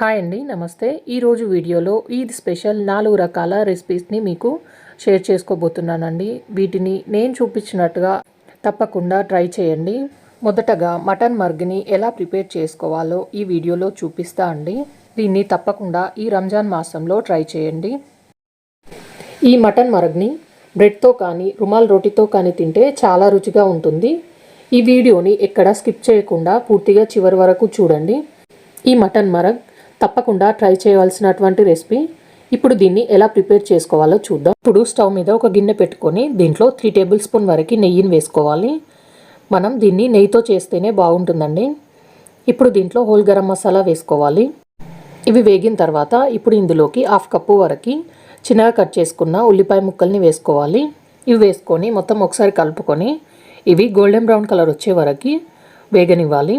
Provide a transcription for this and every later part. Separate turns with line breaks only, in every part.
Hi అండి నమస్తే. ఈరోజు వీడియోలో ఈద్ స్పెషల్ నాలుగు రకాల రెసిపీస్ని మీకు షేర్ చేసుకోబోతున్నానండి. వీటిని నేను చూపించినట్టుగా తప్పకుండా ట్రై చేయండి. మొదటగా మటన్ మర్గ్ని ఎలా ప్రిపేర్ చేసుకోవాలో ఈ వీడియోలో చూపిస్తా అండి. దీన్ని తప్పకుండా ఈ రంజాన్ మాసంలో ట్రై చేయండి. ఈ మటన్ మరగ్ని బ్రెడ్తో కానీ రుమాల్ రోటీతో కానీ తింటే చాలా రుచిగా ఉంటుంది. ఈ వీడియోని ఎక్కడ స్కిప్ చేయకుండా పూర్తిగా చివరి వరకు చూడండి. ఈ మటన్ మరగ్ తప్పకుండా ట్రై చేయవలసినటువంటి రెసిపీ. ఇప్పుడు దీన్ని ఎలా ప్రిపేర్ చేసుకోవాలో చూద్దాం. ఇప్పుడు స్టవ్ మీద ఒక గిన్నె పెట్టుకొని దీంట్లో త్రీ టేబుల్ స్పూన్ వరకు నెయ్యిని వేసుకోవాలి. మనం దీన్ని నెయ్యితో చేస్తేనే బాగుంటుందండి. ఇప్పుడు దీంట్లో హోల్ గరం మసాలా వేసుకోవాలి. ఇవి వేగిన తర్వాత ఇప్పుడు ఇందులోకి హాఫ్ కప్పు వరకు చిన్నగా కట్ చేసుకున్న ఉల్లిపాయ ముక్కల్ని వేసుకోవాలి. ఇవి వేసుకొని మొత్తం ఒకసారి కలుపుకొని ఇవి గోల్డెన్ బ్రౌన్ కలర్ వచ్చే వరకు వేగనివ్వాలి.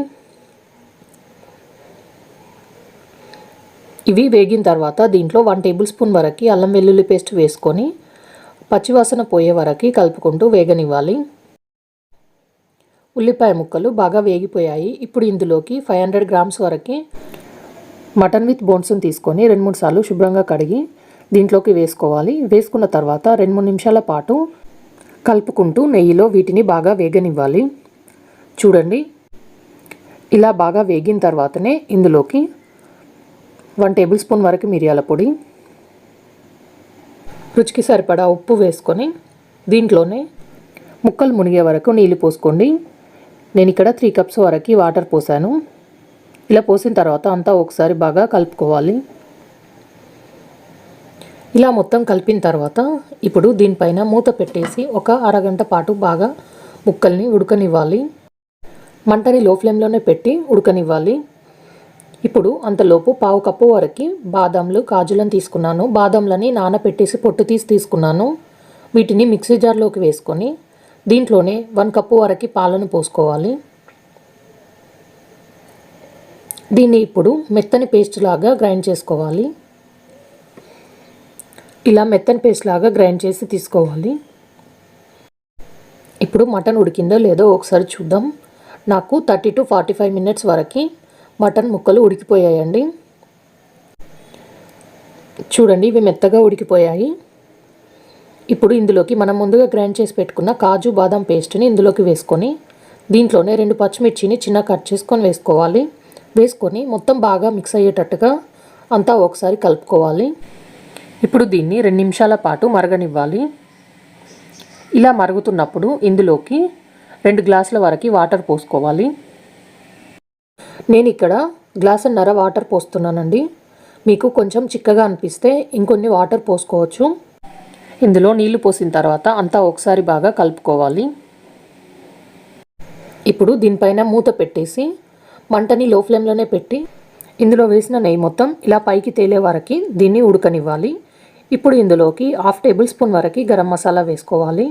ఇవి వేగిన తర్వాత దీంట్లో వన్ టేబుల్ స్పూన్ వరకు అల్లం వెల్లుల్లి పేస్ట్ వేసుకొని పచ్చివాసన పోయే వరకు కలుపుకుంటూ వేగనివ్వాలి. ఉల్లిపాయ ముక్కలు బాగా వేగిపోయాయి. ఇప్పుడు ఇందులోకి ఫైవ్ హండ్రెడ్ గ్రామ్స్ వరకు మటన్ విత్ బోన్స్ని తీసుకొని రెండు మూడు సార్లు శుభ్రంగా కడిగి దీంట్లోకి వేసుకోవాలి. వేసుకున్న తర్వాత రెండు మూడు నిమిషాల పాటు కలుపుకుంటూ నెయ్యిలో వీటిని బాగా వేగనివ్వాలి. చూడండి. ఇలా బాగా వేగిన తర్వాతనే ఇందులోకి వన్ టేబుల్ స్పూన్ వరకు మిరియాల పొడి. రుచికి సరిపడా ఉప్పు వేసుకొని దీంట్లోనే ముక్కలు మునిగే వరకు నీళ్ళు పోసుకోండి. నేను ఇక్కడ త్రీ కప్స్ వరకు వాటర్ పోసాను. ఇలా పోసిన తర్వాత అంతా ఒకసారి బాగా కలుపుకోవాలి. ఇలా మొత్తం కలిపిన తర్వాత ఇప్పుడు దీనిపైన మూత పెట్టేసి ఒక అరగంట పాటు బాగా ముక్కల్ని ఉడకనివ్వాలి. మంటని లో ఫ్లేమ్లోనే పెట్టి ఉడకనివ్వాలి. ఇప్పుడు అంతలోపు పావు కప్పు వరకు బాదంలు కాజులను తీసుకున్నాను. బాదంలని నానపెట్టేసి పొట్టు తీసి తీసుకున్నాను. వీటిని మిక్సీ జార్లోకి వేసుకొని దీంట్లోనే వన్ కప్పు వరకు పాలను పోసుకోవాలి. దీన్ని ఇప్పుడు మెత్తని పేస్ట్ లాగా గ్రైండ్ చేసుకోవాలి. ఇలా మెత్తని పేస్ట్ లాగా గ్రైండ్ చేసి తీసుకోవాలి. ఇప్పుడు మటన్ ఉడికిందో లేదో ఒకసారి చూద్దాం. నాకు thirty to forty five minutes వరకు మటన్ ముక్కలు ఉడికిపోయాయండి. చూడండి ఇవి మెత్తగా ఉడికిపోయాయి. ఇప్పుడు ఇందులోకి మనం ముందుగా గ్రైండ్ చేసి పెట్టుకున్న కాజు బాదం పేస్ట్ని ఇందులోకి వేసుకొని దీంట్లోనే రెండు పచ్చిమిర్చిని చిన్న కట్ చేసుకొని వేసుకోవాలి. వేసుకొని మొత్తం బాగా మిక్స్ అయ్యేటట్టుగా అంతా ఒకసారి కలుపుకోవాలి. ఇప్పుడు దీన్ని రెండు నిమిషాల పాటు మరగనివ్వాలి. ఇలా మరుగుతున్నప్పుడు ఇందులోకి రెండు గ్లాసుల వరకు వాటర్ పోసుకోవాలి. నేను ఇక్కడ గ్లాస్ నర వాటర్ పోస్తున్నానండి. మీకు కొంచెం చిక్కగా అనిపిస్తే ఇంకొన్ని వాటర్ పోసుకోవచ్చు. ఇందులో నీళ్ళు పోసిన తర్వాత అంతా ఒకసారి బాగా కలుపుకోవాలి. ఇప్పుడు దీనిపైన మూత పెట్టేసి మంటని లో ఫ్లేమ్లోనే పెట్టి ఇందులో వేసిన నెయ్యి మొత్తం ఇలా పైకి తేలే వరకు దీన్ని ఉడకనివ్వాలి. ఇప్పుడు ఇందులోకి హాఫ్ టేబుల్ స్పూన్ వరకు గరం మసాలా వేసుకోవాలి.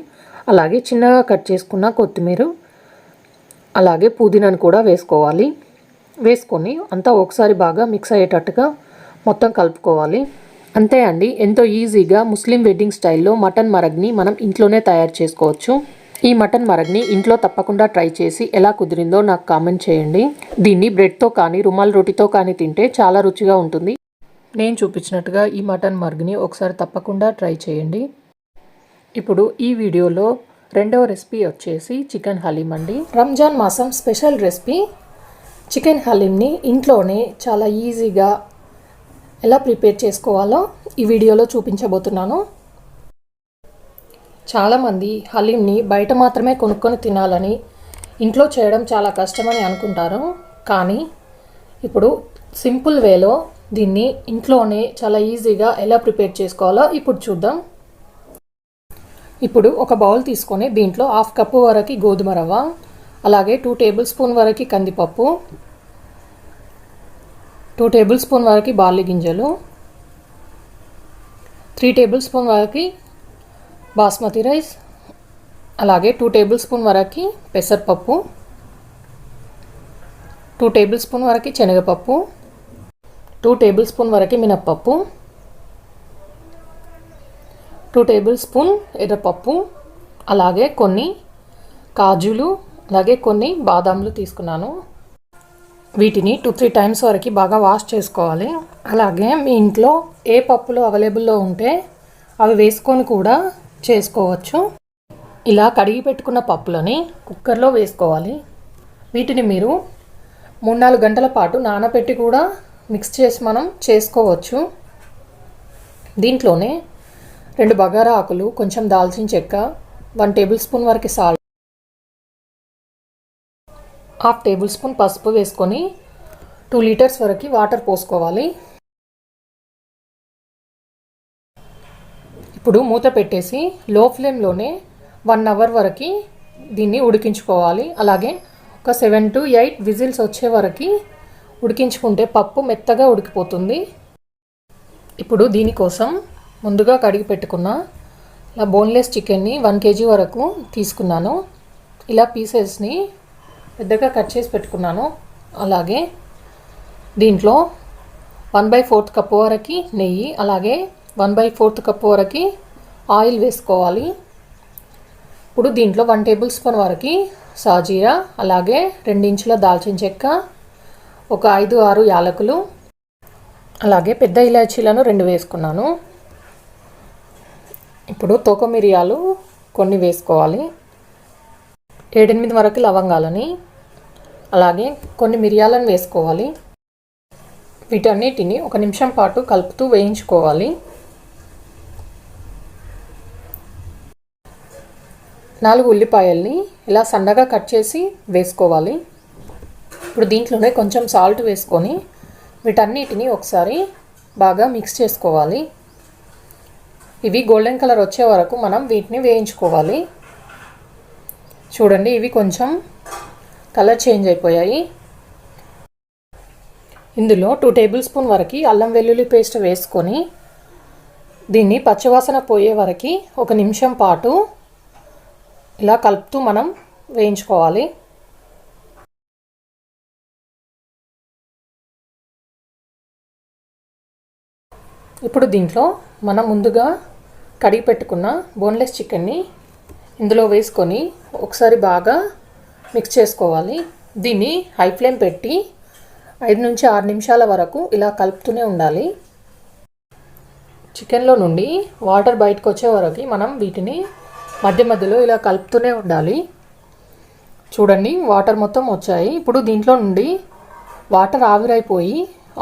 అలాగే చిన్నగా కట్ చేసుకున్న కొత్తిమీర అలాగే పుదీనాను కూడా వేసుకోవాలి. వేసుకొని అంతా ఒకసారి బాగా మిక్స్ అయ్యేటట్టుగా మొత్తం కలుపుకోవాలి. అంతే అండి ఎంతో ఈజీగా ముస్లిం వెడ్డింగ్ స్టైల్లో మటన్ మరగ్ని మనం ఇంట్లోనే తయారు చేసుకోవచ్చు. ఈ మటన్ మరగ్ని ఇంట్లో తప్పకుండా ట్రై చేసి ఎలా కుదిరిందో నాకు కామెంట్ చేయండి. దీన్ని బ్రెడ్తో కానీ రుమాల్ రోటీతో కానీ తింటే చాలా రుచిగా ఉంటుంది. నేను చూపించినట్టుగా ఈ మటన్ మరగ్ని ఒకసారి తప్పకుండా ట్రై చేయండి. ఇప్పుడు ఈ వీడియోలో రెండవ రెసిపీ వచ్చేసి చికెన్ హలీం అండి. రంజాన్ మాసం స్పెషల్ రెసిపీ చికెన్ హలీంని ఇంట్లోనే చాలా ఈజీగా ఎలా ప్రిపేర్ చేసుకోవాలో ఈ వీడియోలో చూపించబోతున్నాను. చాలామంది హలీంని బయట మాత్రమే కొనుక్కొని తినాలని ఇంట్లో చేయడం చాలా కష్టమని అనుకుంటారు. కానీ ఇప్పుడు సింపుల్ వేలో దీన్ని ఇంట్లోనే చాలా ఈజీగా ఎలా ప్రిపేర్ చేసుకోవాలో ఇప్పుడు చూద్దాం. ఇప్పుడు ఒక బౌల్ తీసుకొని దీంట్లో హాఫ్ కప్పు వరకు గోధుమ రవ్వ అలాగే టూ టేబుల్ స్పూన్ వరకు కందిపప్పు టూ టేబుల్ స్పూన్ వరకు బార్లీ గింజలు త్రీ టేబుల్ స్పూన్ వరకు బాస్మతి రైస్ అలాగే టూ టేబుల్ స్పూన్ వరకు పెసరపప్పు టూ టేబుల్ స్పూన్ వరకు శనగపప్పు టూ టేబుల్ స్పూన్ వరకు మినప్పప్పు టూ టేబుల్ స్పూన్ ఎర్రపప్పు అలాగే కొన్ని కాజులు అలాగే కొన్ని బాదాంలు తీసుకున్నాను. వీటిని టూ త్రీ టైమ్స్ వరకు బాగా వాష్ చేసుకోవాలి. అలాగే మీ ఇంట్లో ఏ పప్పులు అవైలబుల్లో ఉంటే అవి వేసుకొని కూడా చేసుకోవచ్చు. ఇలా కడిగి పెట్టుకున్న పప్పులని కుక్కర్లో వేసుకోవాలి. వీటిని మీరు మూడు నాలుగు గంటల పాటు నానబెట్టి కూడా మిక్స్ చేసి మనం చేసుకోవచ్చు. దీంట్లోనే రెండు బగారా ఆకులు కొంచెం దాల్చిన చెక్క వన్ టేబుల్ స్పూన్ వరకు సాల్ట్ హాఫ్ టేబుల్ స్పూన్ పసుపు వేసుకొని టూ లీటర్స్ వరకు వాటర్ పోసుకోవాలి. ఇప్పుడు మూత పెట్టేసి లో ఫ్లేమ్లోనే వన్ అవర్ వరకు దీన్ని ఉడికించుకోవాలి. అలాగే ఒక సెవెన్ టు ఎయిట్ విజిల్స్ వచ్చే వరకు ఉడికించుకుంటే పప్పు మెత్తగా ఉడికిపోతుంది. ఇప్పుడు దీనికోసం ముందుగా కడిగి పెట్టుకున్న ఇలా బోన్లెస్ చికెన్ని వన్ కేజీ వరకు తీసుకున్నాను. ఇలా పీసెస్ని పెద్దగా కట్ చేసి పెట్టుకున్నాను. అలాగే దీంట్లో వన్ బై ఫోర్త్ కప్పు వరకు నెయ్యి అలాగే వన్ బై ఫోర్త్ కప్పు వరకు ఆయిల్ వేసుకోవాలి. ఇప్పుడు దీంట్లో వన్ టేబుల్ స్పూన్ వరకు సాజీరా అలాగే రెండించుల దాల్చిన చెక్క ఒక ఐదు ఆరు యాలకులు అలాగే పెద్ద ఇలాచీలను రెండు వేసుకున్నాను. ఇప్పుడు తోక మిరియాలు కొన్ని వేసుకోవాలి. ఏడెనిమిది వరకు లవంగాలని అలాగే కొన్ని మిరియాలను వేసుకోవాలి. వీటన్నిటిని ఒక నిమిషం పాటు కలుపుతూ వేయించుకోవాలి. నాలుగు ఉల్లిపాయల్ని ఇలా సన్నగా కట్ చేసి వేసుకోవాలి. ఇప్పుడు దీంట్లోనే కొంచెం సాల్ట్ వేసుకొని వీటన్నిటిని ఒకసారి బాగా మిక్స్ చేసుకోవాలి. ఇవి గోల్డెన్ కలర్ వచ్చే వరకు మనం వీటిని వేయించుకోవాలి. చూడండి ఇవి కొంచెం కలర్ చేంజ్ అయిపోయాయి. ఇందులో టూ టేబుల్ స్పూన్ వరకు అల్లం వెల్లుల్లి పేస్ట్ వేసుకొని దీన్ని పచ్చవాసన పోయే వరకు ఒక నిమిషం పాటు ఇలా కలుపుతూ మనం వేయించుకోవాలి. ఇప్పుడు దీంట్లో మనం ముందుగా కడిగి పెట్టుకున్న బోన్లెస్ చికెన్ని ఇందులో వేసుకొని ఒకసారి బాగా మిక్స్ చేసుకోవాలి. దీన్ని హై ఫ్లేమ్ పెట్టి ఐదు నుంచి ఆరు నిమిషాల వరకు ఇలా కలుపుతూనే ఉండాలి. చికెన్లో నుండి వాటర్ బయటకు వచ్చే వరకు మనం వీటిని మధ్య మధ్యలో ఇలా కలుపుతూనే ఉండాలి. చూడండి వాటర్ మొత్తం వచ్చాయి. ఇప్పుడు దీంట్లో నుండి వాటర్ ఆవిరైపోయి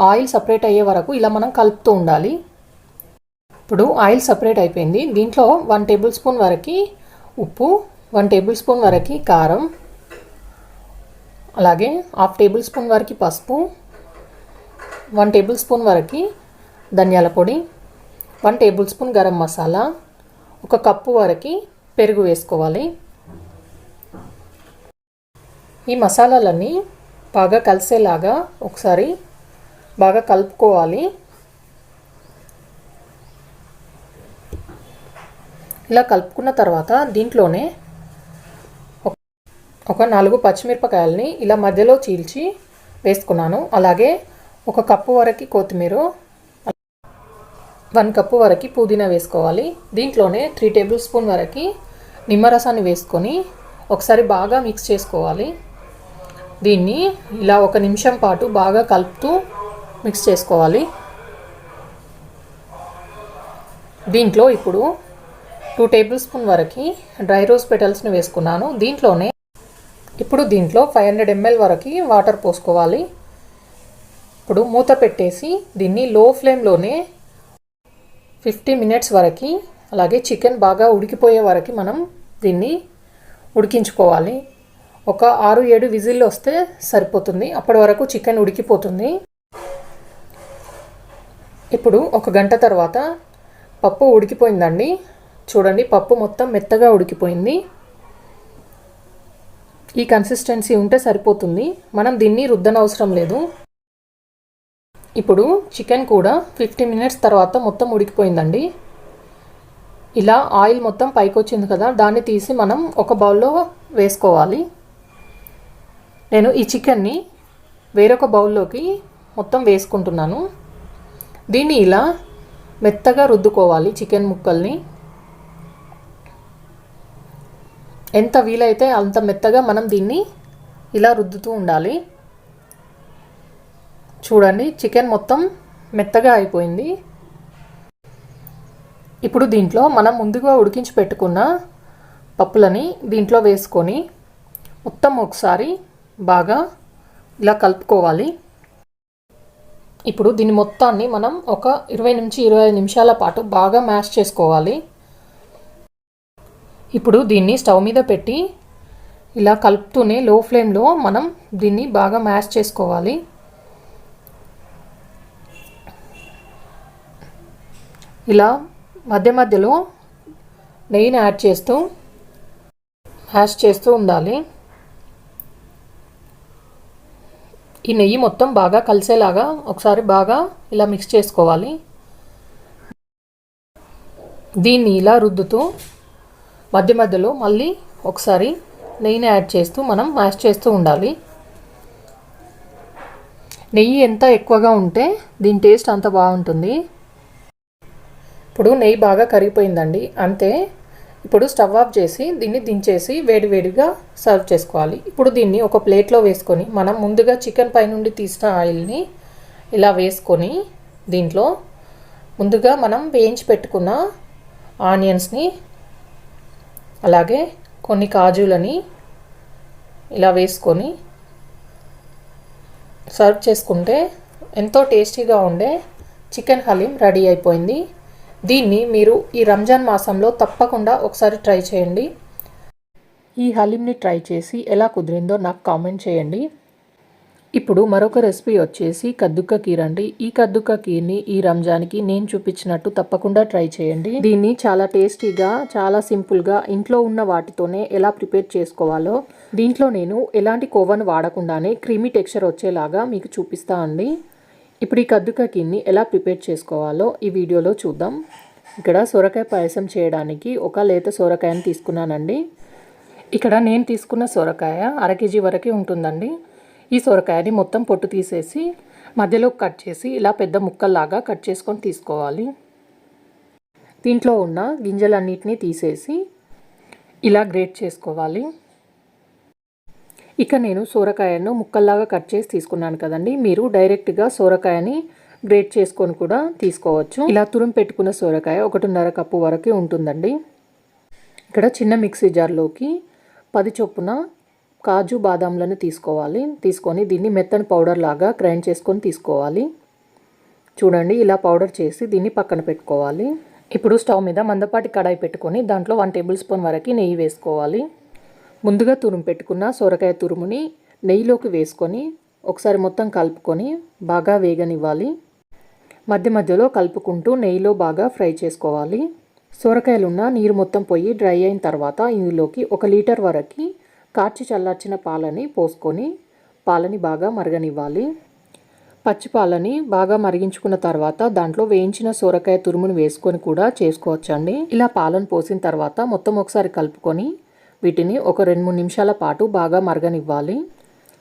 ఆయిల్ సపరేట్ అయ్యే వరకు ఇలా మనం కలుపుతూ ఉండాలి. ఇప్పుడు ఆయిల్ సపరేట్ అయిపోయింది. దీంట్లో వన్ టేబుల్ స్పూన్ వరకు ఉప్పు వన్ టేబుల్ స్పూన్ వరకు కారం అలాగే హాఫ్ టేబుల్ స్పూన్ వరకు పసుపు వన్ టేబుల్ స్పూన్ వరకు ధనియాల పొడి one tablespoon garam masala ఒక కప్పు వరకు పెరుగు వేసుకోవాలి. ఈ మసాలాలన్నీ బాగా కలిసేలాగా ఒకసారి బాగా కలుపుకోవాలి. ఇలా కలుపుకున్న తర్వాత దీంట్లోనే ఒక నాలుగు పచ్చిమిరపకాయలని ఇలా మధ్యలో చీల్చి వేసుకున్నాను. అలాగే ఒక కప్పు వరకు కొత్తిమీర వన్ కప్పు వరకు పుదీనా వేసుకోవాలి. దీంట్లోనే త్రీ టేబుల్ స్పూన్ వరకు నిమ్మరసాన్ని వేసుకొని ఒకసారి బాగా మిక్స్ చేసుకోవాలి. దీన్ని ఇలా ఒక నిమిషం పాటు బాగా కలుపుతూ మిక్స్ చేసుకోవాలి. దీంట్లో ఇప్పుడు టూ టేబుల్ స్పూన్ వరకు డ్రై రోజ్ పెటల్స్ని వేసుకున్నాను. దీంట్లోనే ఇప్పుడు దీంట్లో ఫైవ్ హండ్రెడ్ ఎంఎల్ వరకు వాటర్ పోసుకోవాలి. ఇప్పుడు మూత పెట్టేసి దీన్ని లో ఫ్లేమ్లోనే ఫిఫ్టీ మినిట్స్ వరకు అలాగే చికెన్ బాగా ఉడికిపోయే వరకు మనం దీన్ని ఉడికించుకోవాలి. ఒక ఆరు ఏడు విజిల్లు వస్తే సరిపోతుంది. అప్పటి వరకు చికెన్ ఉడికిపోతుంది. ఇప్పుడు ఒక గంట తర్వాత పప్పు ఉడికిపోయిందండి. చూడండి పప్పు మొత్తం మెత్తగా ఉడికిపోయింది. ఈ కన్సిస్టెన్సీ ఉంటే సరిపోతుంది. మనం దీన్ని రుద్దనవసరం లేదు. ఇప్పుడు చికెన్ కూడా ఫిఫ్టీ మినిట్స్ తర్వాత మొత్తం ఉడికిపోయిందండి. ఇలా ఆయిల్ మొత్తం పైకి వచ్చింది కదా దాన్ని తీసి మనం ఒక బౌల్లో వేసుకోవాలి. నేను ఈ చికెన్ని వేరొక బౌల్లోకి మొత్తం వేసుకుంటున్నాను. దీన్ని ఇలా మెత్తగా రుద్దుకోవాలి చికెన్ ముక్కల్ని. ఎంత వీలైతే అంత మెత్తగా మనం దీన్ని ఇలా రుద్దుతూ ఉండాలి. చూడండి చికెన్ మొత్తం మెత్తగా అయిపోయింది. ఇప్పుడు దీంట్లో మనం ముందుగా ఉడికించి పెట్టుకున్న పప్పులని దీంట్లో వేసుకొని మొత్తం ఒకసారి బాగా ఇలా కలుపుకోవాలి. ఇప్పుడు దీని మొత్తాన్ని మనం ఒక ఇరవై నుంచి ఇరవై నిమిషాల పాటు బాగా మ్యాష్ చేసుకోవాలి. ఇప్పుడు దీన్ని స్టవ్ మీద పెట్టి ఇలా కలుపుతూనే లో ఫ్లేమ్లో మనం దీన్ని బాగా మ్యాష్ చేసుకోవాలి. ఇలా మధ్య మధ్యలో నెయ్యిని యాడ్ చేస్తూ మ్యాష్ చేస్తూ ఉండాలి. ఈ నెయ్యి మొత్తం బాగా కలిసేలాగా ఒకసారి బాగా ఇలా మిక్స్ చేసుకోవాలి. దీన్ని ఇలా రుద్దుతూ మధ్య మధ్యలో మళ్ళీ ఒకసారి నెయ్యిని యాడ్ చేస్తూ మనం మ్యాష్ చేస్తూ ఉండాలి. నెయ్యి ఎంత ఎక్కువగా ఉంటే దీని టేస్ట్ అంత బాగుంటుంది. ఇప్పుడు నెయ్యి బాగా కరిగిపోయిందండి. అంతే ఇప్పుడు స్టవ్ ఆఫ్ చేసి దీన్ని దించేసి వేడివేడిగా సర్వ్ చేసుకోవాలి. ఇప్పుడు దీన్ని ఒక ప్లేట్లో వేసుకొని మనం ముందుగా చికెన్ పై నుండి తీసిన ఆయిల్ని ఇలా వేసుకొని దీంట్లో ముందుగా మనం వేయించి పెట్టుకున్న ఆనియన్స్ని అలాగే కొన్ని కాజులని ఇలా వేసుకొని సర్వ్ చేసుకుంటే ఎంతో టేస్టీగా ఉండే చికెన్ హలీం రెడీ అయిపోయింది. దీన్ని మీరు ఈ రంజాన్ మాసంలో తప్పకుండా ఒకసారి ట్రై చేయండి. ఈ హలీంని ట్రై చేసి ఎలా కుదిరిందో నాకు కామెంట్ చేయండి. ఇప్పుడు మరొక రెసిపీ వచ్చేసి కద్దుక్క కీర్ అండి ఈ కద్దుక్క కీర్ని ఈ రంజాన్కి నేను చూపించినట్టు తప్పకుండా ట్రై చేయండి. దీన్ని చాలా టేస్టీగా చాలా సింపుల్గా ఇంట్లో ఉన్న వాటితోనే ఎలా ప్రిపేర్ చేసుకోవాలో దీంట్లో నేను ఎలాంటి కోవను వాడకుండానే క్రీమీ టెక్స్చర్ వచ్చేలాగా మీకు చూపిస్తా అండి. ఇప్పుడు ఈ కద్దుక కీర్ని ఎలా ప్రిపేర్ చేసుకోవాలో ఈ వీడియోలో చూద్దాం. ఇక్కడ సొరకాయ పాయసం చేయడానికి ఒక లేత సొరకాయని తీసుకున్నానండి. ఇక్కడ నేను తీసుకున్న సొరకాయ అర కేజీ వరకే ఉంటుందండి. ఈ సొరకాయని మొత్తం పొట్టు తీసేసి మధ్యలో కట్ చేసి ఇలా పెద్ద ముక్కల్లాగా కట్ చేసుకొని తీసుకోవాలి. దీంట్లో ఉన్న గింజలన్నిటినీ తీసేసి ఇలా గ్రేట్ చేసుకోవాలి. ఇక నేను సోరకాయను ముక్కల్లాగా కట్ చేసి తీసుకున్నాను కదండి. మీరు డైరెక్ట్గా సోరకాయని గ్రేట్ చేసుకొని కూడా తీసుకోవచ్చు. ఇలా తురుము పెట్టుకున్న సోరకాయ ఒకటిన్నర కప్పు వరకు ఉంటుందండి. ఇక్కడ చిన్న మిక్సీ జార్లోకి పది చొప్పున కాజు బాదాంలను తీసుకోవాలి. తీసుకొని దీన్ని మెత్తని పౌడర్ లాగా గ్రైండ్ చేసుకొని తీసుకోవాలి. చూడండి ఇలా పౌడర్ చేసి దీన్ని పక్కన పెట్టుకోవాలి. ఇప్పుడు స్టవ్ మీద మందపాటి కడాయి పెట్టుకొని దాంట్లో వన్ టేబుల్ స్పూన్ వరకు నెయ్యి వేసుకోవాలి. ముందుగా తురుము పెట్టుకున్న సొరకాయ తురుముని నెయ్యిలోకి వేసుకొని ఒకసారి మొత్తం కలుపుకొని బాగా వేగనివ్వాలి. మధ్య మధ్యలో కలుపుకుంటూ నెయ్యిలో బాగా ఫ్రై చేసుకోవాలి. సొరకాయలున్న నీరు మొత్తం పోయి డ్రై అయిన తర్వాత ఇందులోకి ఒక లీటర్ వరకు కార్చి చల్లార్చిన పాలని పోసుకొని పాలని బాగా మరగనివ్వాలి. పచ్చి పాలని బాగా మరిగించుకున్న తర్వాత దాంట్లో వేయించిన సొరకాయ తురుమును వేసుకొని కూడా చేసుకోవచ్చండి. ఇలా పాలను పోసిన తర్వాత మొత్తం ఒకసారి కలుపుకొని వీటిని ఒక రెండు మూడు నిమిషాల పాటు బాగా మరగనివ్వాలి.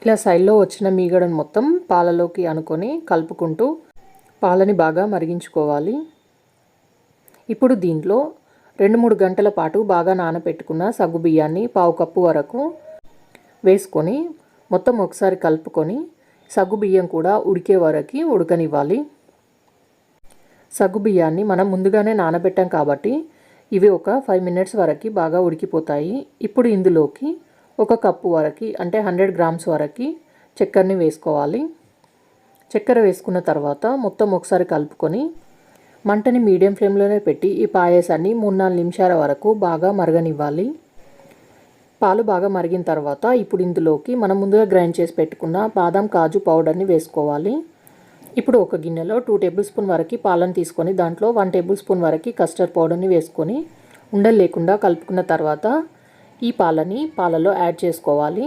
ఇలా సైడ్లో వచ్చిన మీగడను మొత్తం పాలలోకి అనుకొని కలుపుకుంటూ పాలని బాగా మరిగించుకోవాలి. ఇప్పుడు దీంట్లో రెండు మూడు గంటల పాటు బాగా నానబెట్టుకున్న సగ్గు బియ్యాన్ని పావు కప్పు వరకు వేసుకొని మొత్తం ఒకసారి కలుపుకొని సగ్గు బియ్యం కూడా ఉడికే వరకు ఉడకనివ్వాలి. సగ్గు బియ్యాన్ని మనం ముందుగానే నానబెట్టాం కాబట్టి ఇవి ఒక ఫైవ్ మినిట్స్ వరకు బాగా ఉడికిపోతాయి. ఇప్పుడు ఇందులోకి ఒక కప్పు వరకు అంటే హండ్రెడ్ గ్రామ్స్ వరకు చక్కెరని వేసుకోవాలి. చక్కెర వేసుకున్న తర్వాత మొత్తం ఒకసారి కలుపుకొని మంటని మీడియం ఫ్లేమ్లోనే పెట్టి ఈ పాయసాన్ని మూడు నాలుగు నిమిషాల వరకు బాగా మరగనివ్వాలి. పాలు బాగా మరిగిన తర్వాత ఇప్పుడు ఇందులోకి మనం ముందుగా గ్రైండ్ చేసి పెట్టుకున్న బాదం కాజు పౌడర్ని వేసుకోవాలి. ఇప్పుడు ఒక గిన్నెలో టూ టేబుల్ స్పూన్ వరకు పాలను తీసుకొని దాంట్లో వన్ టేబుల్ స్పూన్ వరకు కస్టర్డ్ పౌడర్ని వేసుకొని ఉండలు లేకుండా కలుపుకున్న తర్వాత ఈ పాలని పాలలో యాడ్ చేసుకోవాలి.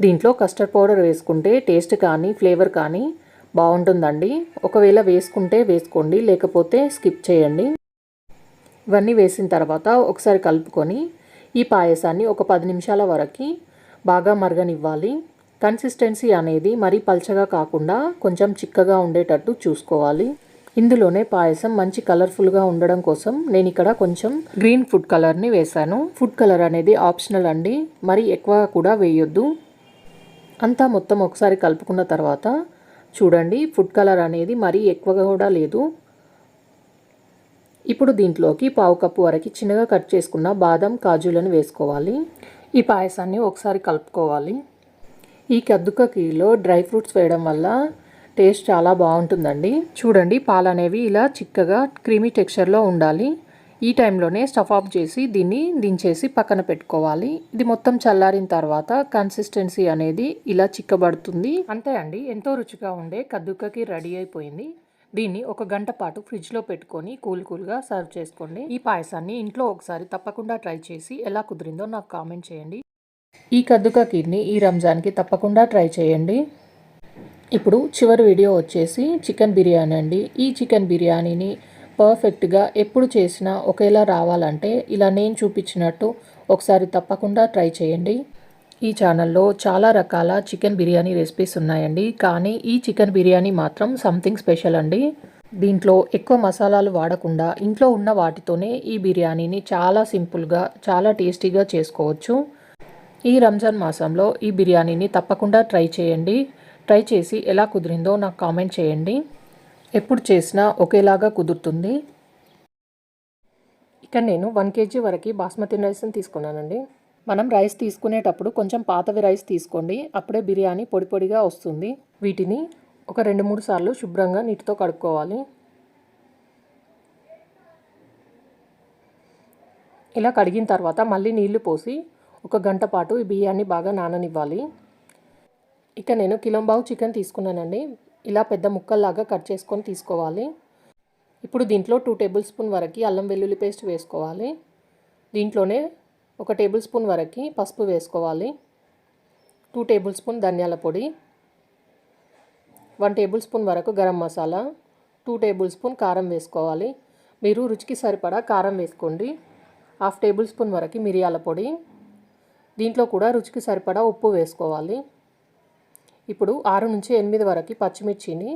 దీంట్లో కస్టర్డ్ పౌడర్ వేసుకుంటే టేస్ట్ కానీ ఫ్లేవర్ కానీ బాగుంటుందండి. ఒకవేళ వేసుకుంటే వేసుకోండి లేకపోతే స్కిప్ చేయండి. ఇవన్నీ వేసిన తర్వాత ఒకసారి కలుపుకొని ఈ పాయసాన్ని ఒక పది నిమిషాల వరకు బాగా మరగనివ్వాలి. కన్సిస్టెన్సీ అనేది మరీ పల్చగా కాకుండా కొంచెం చిక్కగా ఉండేటట్టు చూసుకోవాలి. ఇందులోనే పాయసం మంచి కలర్ఫుల్గా ఉండడం కోసం నేను ఇక్కడ కొంచెం గ్రీన్ ఫుడ్ కలర్ని వేశాను. ఫుడ్ కలర్ అనేది ఆప్షనల్ అండి. మరి ఎక్కువ కూడా వేయొద్దు. అంతా మొత్తం ఒకసారి కలుపుకున్న తర్వాత చూడండి ఫుడ్ కలర్ అనేది మరీ ఎక్కువగా కూడా లేదు. ఇప్పుడు దీంట్లోకి పావు కప్పు వరకు చిన్నగా కట్ చేసుకున్న బాదం కాజులను వేసుకోవాలి. ఈ పాయసాన్ని ఒకసారి కలుపుకోవాలి. ఈ కద్దుక కీలో డ్రై ఫ్రూట్స్ వేయడం వల్ల టేస్ట్ చాలా బాగుంటుందండి. చూడండి పాలు అనేవి ఇలా చిక్కగా క్రీమీ టెక్స్చర్లో ఉండాలి. ఈ టైంలోనే స్టఫ్ ఆఫ్ చేసి దీన్ని దించేసి పక్కన పెట్టుకోవాలి. ఇది మొత్తం చల్లారిన తర్వాత కన్సిస్టెన్సీ అనేది ఇలా చిక్కబడుతుంది. అంతే అండి ఎంతో రుచిగా ఉండే కద్దుకకి రెడీ అయిపోయింది. దీన్ని ఒక గంట పాటు ఫ్రిడ్జ్లో పెట్టుకొని కూల్ కూల్గా సర్వ్ చేసుకోండి. ఈ పాయసాన్ని ఇంట్లో ఒకసారి తప్పకుండా ట్రై చేసి ఎలా కుదిరిందో నాకు కామెంట్ చేయండి. ఈ కద్దుక కీర్ని ఈ రంజాన్కి తప్పకుండా ట్రై చేయండి. ఇప్పుడు చివరి వీడియో వచ్చేసి చికెన్ బిర్యానీ అండి. ఈ చికెన్ బిర్యానీని పర్ఫెక్ట్గా ఎప్పుడు చేసినా ఒకేలా రావాలంటే ఇలా నేను చూపించినట్టు ఒకసారి తప్పకుండా ట్రై చేయండి. ఈ ఛానల్లో చాలా రకాల చికెన్ బిర్యానీ రెసిపీస్ ఉన్నాయండి. కానీ ఈ చికెన్ బిర్యానీ మాత్రం సంథింగ్ స్పెషల్ అండి. దీంట్లో ఎక్కువ మసాలాలు వాడకుండా ఇంట్లో ఉన్న వాటితోనే ఈ బిర్యానీని చాలా సింపుల్గా చాలా టేస్టీగా చేసుకోవచ్చు. ఈ రంజాన్ మాసంలో ఈ బిర్యానీని తప్పకుండా ట్రై చేయండి. ట్రై చేసి ఎలా కుదిరిందో నాకు కామెంట్ చేయండి. ఎప్పుడు చేసినా ఒకేలాగా కుదురుతుంది. ఇక్కడ నేను వన్ కేజీ వరకు బాస్మతి రైస్ని తీసుకున్నానండి. మనం రైస్ తీసుకునేటప్పుడు కొంచెం పాతవి రైస్ తీసుకోండి. అప్పుడే బిర్యానీ పొడి పొడిగా వస్తుంది. వీటిని ఒక రెండు మూడు సార్లు శుభ్రంగా నీటితో కడుక్కోవాలి. ఇలా కడిగిన తర్వాత మళ్ళీ నీళ్ళు పోసి ఒక గంట పాటు ఈ బియ్యాన్ని బాగా నాననివ్వాలి. ఇక నేను కిలోంబావు చికెన్ తీసుకున్నానండి. ఇలా పెద్ద ముక్కల్లాగా కట్ చేసుకొని తీసుకోవాలి. ఇప్పుడు దీంట్లో టూ టేబుల్ స్పూన్ వరకు అల్లం వెల్లుల్లి పేస్ట్ వేసుకోవాలి. దీంట్లోనే ఒక టేబుల్ స్పూన్ వరకు పసుపు వేసుకోవాలి. టూ టేబుల్ స్పూన్ ధనియాల పొడి. వన్ టేబుల్ స్పూన్ వరకు garam masala. Two tablespoon కారం వేసుకోవాలి. మీరు రుచికి సరిపడా కారం వేసుకోండి. హాఫ్ టేబుల్ స్పూన్ వరకు మిరియాల పొడి. దీంట్లో కూడా రుచికి సరిపడా ఉప్పు వేసుకోవాలి. ఇప్పుడు ఆరు నుంచి ఎనిమిది వరకు పచ్చిమిర్చిని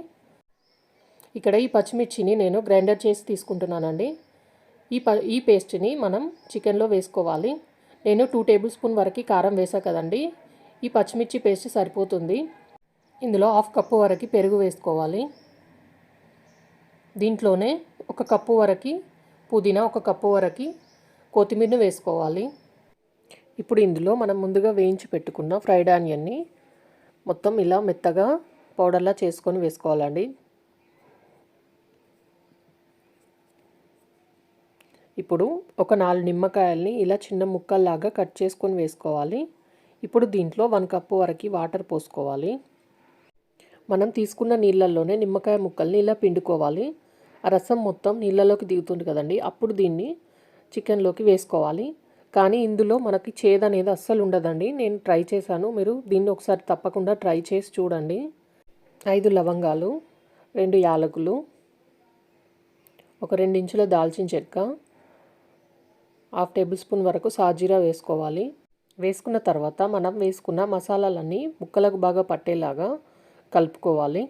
ఇక్కడ ఈ పచ్చిమిర్చిని నేను గ్రైండర్ చేసి తీసుకుంటున్నానండి. ఈ ప ఈ పేస్ట్ని మనం చికెన్లో వేసుకోవాలి. నేను టూ టేబుల్ స్పూన్ వరకు కారం వేసా కదండి. ఈ పచ్చిమిర్చి పేస్ట్ సరిపోతుంది. ఇందులో హాఫ్ కప్పు వరకు పెరుగు వేసుకోవాలి. దీంట్లోనే ఒక కప్పు వరకు పుదీనా ఒక కప్పు వరకు కొత్తిమీరను వేసుకోవాలి. ఇప్పుడు ఇందులో మనం ముందుగా వేయించి పెట్టుకున్న ఫ్రైడ్ ఆనియన్ని మొత్తం ఇలా మెత్తగా పౌడర్లా చేసుకొని వేసుకోవాలండి. ఇప్పుడు ఒక నాలుగు నిమ్మకాయల్ని ఇలా చిన్న ముక్కల్లాగా కట్ చేసుకొని వేసుకోవాలి. ఇప్పుడు దీంట్లో వన్ కప్పు వరకు వాటర్ పోసుకోవాలి. మనం తీసుకున్న నీళ్ళల్లోనే నిమ్మకాయ ముక్కల్ని ఇలా పిండుకోవాలి. ఆ రసం మొత్తం నీళ్ళలోకి దిగుతుంది కదండి. అప్పుడు దీన్ని చికెన్లోకి వేసుకోవాలి. కానీ ఇందులో మనకి చేదు అనేది అస్సలు ఉండదండి. నేను ట్రై చేశాను. మీరు దీన్ని ఒకసారి తప్పకుండా ట్రై చేసి చూడండి. ఐదు లవంగాలు రెండు యాలకులు ఒక రెండు ఇంచుల దాల్చిన చెక్క హాఫ్ టేబుల్ స్పూన్ వరకు సాజీరా వేసుకోవాలి. వేసుకున్న తర్వాత మనం వేసుకున్న మసాలాలన్నీ ముక్కలకు బాగా పట్టేలాగా కలుపుకోవాలి.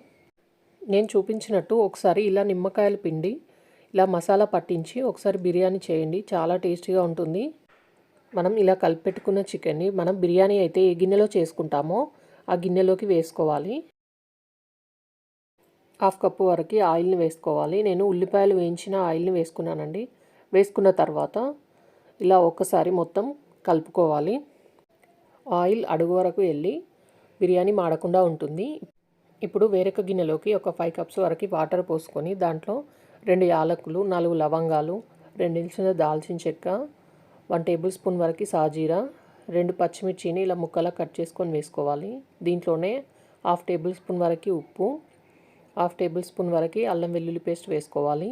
నేను చూపించినట్టు ఒకసారి ఇలా నిమ్మకాయల పిండి ఇలా మసాలా పట్టించి ఒకసారి బిర్యానీ చేయండి. చాలా టేస్టీగా ఉంటుంది. మనం ఇలా కలిపెట్టుకున్న చికెన్ని మనం బిర్యానీ అయితే ఏ గిన్నెలో చేసుకుంటామో ఆ గిన్నెలోకి వేసుకోవాలి. హాఫ్ కప్పు వరకు ఆయిల్ని వేసుకోవాలి. నేను ఉల్లిపాయలు వేయించిన ఆయిల్ని వేసుకున్నానండి. వేసుకున్న తర్వాత ఇలా ఒక్కసారి మొత్తం కలుపుకోవాలి. ఆయిల్ అడుగు వరకు వెళ్ళి బిర్యానీ మాడకుండా ఉంటుంది. ఇప్పుడు వేరొక గిన్నెలోకి ఒక ఫైవ్ కప్స్ వరకు వాటర్ పోసుకొని దాంట్లో రెండు యాలకులు నాలుగు లవంగాలు రెండు నిల్చిన దాల్చిన చెక్క వన్ టేబుల్ స్పూన్ వరకు సాజీరా రెండు పచ్చిమిర్చిని ఇలా ముక్కలా కట్ చేసుకొని వేసుకోవాలి. దీంట్లోనే హాఫ్ టేబుల్ స్పూన్ వరకు ఉప్పు హాఫ్ టేబుల్ స్పూన్ వరకు అల్లం వెల్లుల్లి పేస్ట్ వేసుకోవాలి.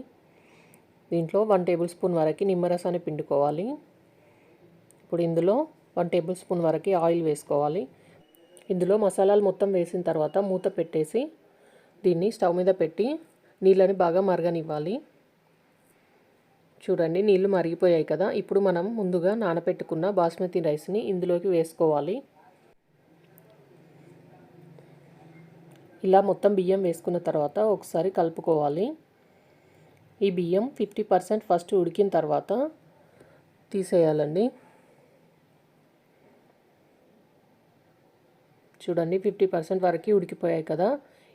దీంట్లో వన్ టేబుల్ స్పూన్ వరకు నిమ్మరసాన్ని పిండుకోవాలి. ఇప్పుడు ఇందులో వన్ టేబుల్ స్పూన్ వరకు ఆయిల్ వేసుకోవాలి. ఇందులో మసాలాలు మొత్తం వేసిన తర్వాత మూత పెట్టేసి దీన్ని స్టవ్ మీద పెట్టి నీళ్ళని బాగా మరగనివ్వాలి. చూడండి నీళ్ళు మరిగిపోయాయి కదా. ఇప్పుడు మనం ముందుగా నానబెట్టుకున్న బాస్మతి రైస్ని ఇందులోకి వేసుకోవాలి. ఇలా మొత్తం బియ్యం వేసుకున్న తర్వాత ఒకసారి కలుపుకోవాలి. ఈ బియ్యం ఫిఫ్టీ పర్సెంట్ ఫస్ట్ ఉడికిన తర్వాత తీసేయాలండి. చూడండి ఫిఫ్టీ పర్సెంట్ వరకు ఉడికిపోయాయి కదా.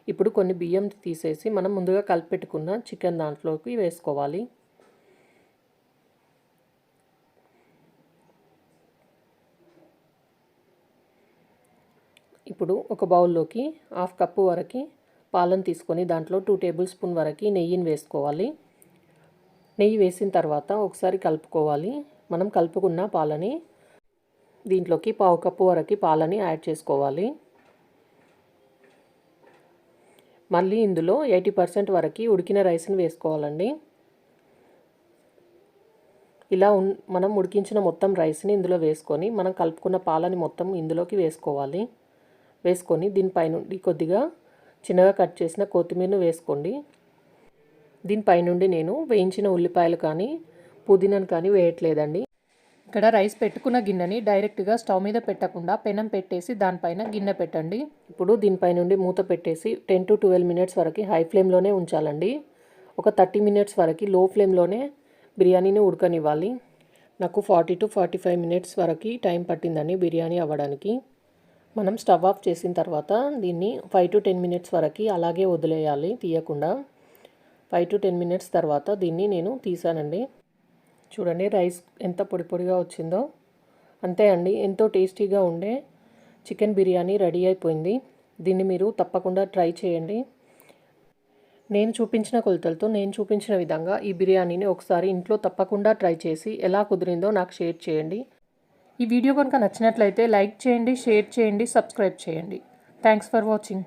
ఇప్పుడు కొన్ని బియ్యం తీసేసి మనం ముందుగా కలిపెట్టుకున్న చికెన్ దాంట్లోకి వేసుకోవాలి. ఇప్పుడు ఒక బౌల్లోకి హాఫ్ కప్పు వరకు పాలను తీసుకొని దాంట్లో టూ టేబుల్ స్పూన్ వరకు నెయ్యిని వేసుకోవాలి. నెయ్యి వేసిన తర్వాత ఒకసారి కలుపుకోవాలి. మనం కలుపుకున్న పాలని దీంట్లోకి పావు కప్పు వరకు పాలని యాడ్ చేసుకోవాలి. మళ్ళీ ఇందులో ఎయిటీ పర్సెంట్ వరకు ఉడికిన రైస్ని వేసుకోవాలండి. ఇలా మనం ఉడికించిన మొత్తం రైస్ని ఇందులో వేసుకొని మనం కలుపుకున్న పాలని మొత్తం ఇందులోకి వేసుకోవాలి. వేసుకొని దీనిపైనుండి కొద్దిగా చిన్నగా కట్ చేసిన కొత్తిమీరను వేసుకోండి. దీనిపై నుండి నేను వేయించిన ఉల్లిపాయలు కానీ పుదీనాను కానీ వేయట్లేదండి. ఇక్కడ రైస్ పెట్టుకున్న గిన్నెని డైరెక్ట్గా స్టవ్ మీద పెట్టకుండా పెనం పెట్టేసి దానిపైన గిన్నె పెట్టండి. ఇప్పుడు దీనిపై నుండి మూత పెట్టేసి టెన్ టు ట్వెల్వ్ మినిట్స్ వరకు హై ఫ్లేమ్లోనే ఉంచాలండి. ఒక థర్టీ మినిట్స్ వరకు లో ఫ్లేమ్లోనే బిర్యానీని ఉడకనివ్వాలి. నాకు forty to forty five minutes వరకు టైం పట్టిందండి బిర్యానీ అవ్వడానికి. మనం స్టవ్ ఆఫ్ చేసిన తర్వాత దీన్ని ఫైవ్ టు టెన్ మినిట్స్ వరకు అలాగే వదిలేయాలి తీయకుండా. ఫైవ్ టు టెన్ మినిట్స్ తర్వాత దీన్ని నేను తీసానండి. చూడండి రైస్ ఎంత పొడి పొడిగా వచ్చిందో. అంతే అండి ఎంతో టేస్టీగా ఉండే చికెన్ బిర్యానీ రెడీ అయిపోయింది. దీన్ని మీరు తప్పకుండా ట్రై చేయండి. నేను చూపించిన కొలతలతో నేను చూపించిన విధంగా ఈ బిర్యానీని ఒకసారి ఇంట్లో తప్పకుండా ట్రై చేసి ఎలా కుదిరిందో నాకు షేర్ చేయండి. ఈ వీడియో కనుక నచ్చినట్లయితే లైక్ చేయండి షేర్ చేయండి సబ్స్క్రైబ్ చేయండి. Thanks for watching